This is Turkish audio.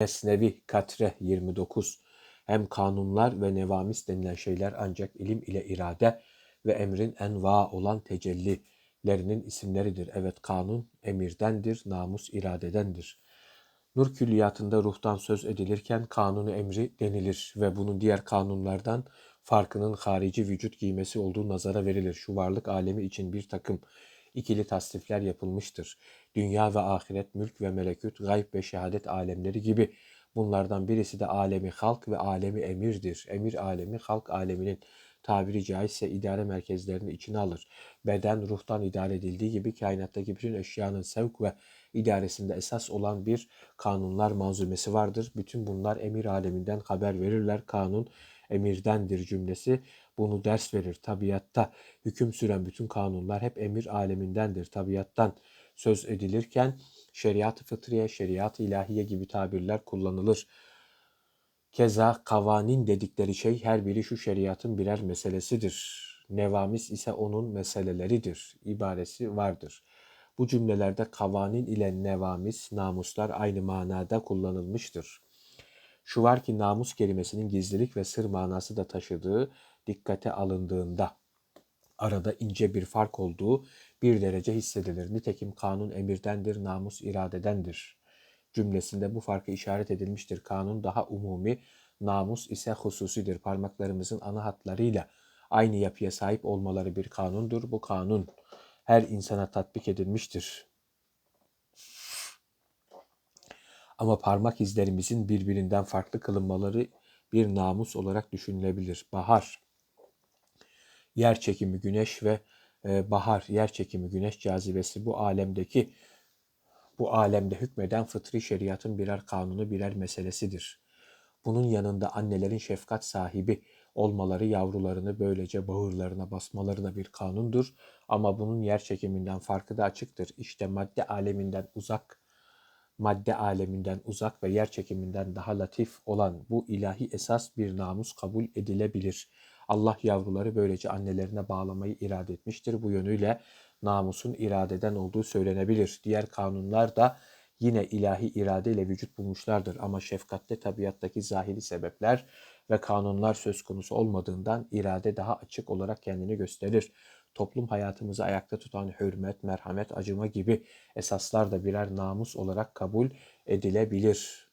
Mesnevi Katre 29 Hem kanunlar ve nevamis denilen şeyler ancak ilim ile irade ve emrin enva olan tecellilerinin isimleridir. Evet kanun emirdendir, namus iradedendir. Nur külliyatında ruhtan söz edilirken kanunu emri denilir ve bunun diğer kanunlardan farkının harici vücut giymesi olduğu nazara verilir. Şu varlık alemi için bir takım ikili tasnifler yapılmıştır. Dünya ve ahiret, mülk ve melekut, gayb ve şehadet alemleri gibi bunlardan birisi de alemi halk ve alemi emirdir. Emir alemi halk aleminin tabiri caizse idare merkezlerini içine alır. Beden ruhtan idare edildiği gibi kainattaki bütün eşyanın sevk ve idaresinde esas olan bir kanunlar manzumesi vardır. Bütün bunlar emir aleminden haber verirler. Kanun emirdendir cümlesi bunu ders verir. Tabiatta hüküm süren bütün kanunlar hep emir alemindendir. Tabiattan söz edilirken şeriat-ı fıtriye, şeriat-ı ilahiye gibi tabirler kullanılır. Keza kavanin dedikleri şey her biri şu şeriatın birer meselesidir. Nevamis ise onun meseleleridir. ibaresi vardır. Bu cümlelerde kavanin ile nevamis, namuslar aynı manada kullanılmıştır. Şu var ki namus kelimesinin gizlilik ve sır manası da taşıdığı dikkate alındığında arada ince bir fark olduğu bir derece hissedilir. Nitekim kanun emirdendir, namus iradedendir cümlesinde bu farkı işaret edilmiştir. Kanun daha umumi, namus ise hususidir. Parmaklarımızın ana hatlarıyla aynı yapıya sahip olmaları bir kanundur. Bu kanun her insana tatbik edilmiştir. Ama parmak izlerimizin birbirinden farklı kılınmaları bir namus olarak düşünülebilir. Bahar, yer çekimi güneş ve e, bahar, yer çekimi güneş cazibesi bu alemdeki bu alemde hükmeden fıtri şeriatın birer kanunu, birer meselesidir. Bunun yanında annelerin şefkat sahibi olmaları yavrularını böylece bağırlarına basmalarına bir kanundur. Ama bunun yer çekiminden farkı da açıktır. İşte madde aleminden uzak, madde aleminden uzak ve yer çekiminden daha latif olan bu ilahi esas bir namus kabul edilebilir. Allah yavruları böylece annelerine bağlamayı irade etmiştir. Bu yönüyle namusun iradeden olduğu söylenebilir. Diğer kanunlar da yine ilahi irade ile vücut bulmuşlardır ama şefkatte tabiattaki zahiri sebepler ve kanunlar söz konusu olmadığından irade daha açık olarak kendini gösterir. Toplum hayatımızı ayakta tutan hürmet, merhamet, acıma gibi esaslar da birer namus olarak kabul edilebilir.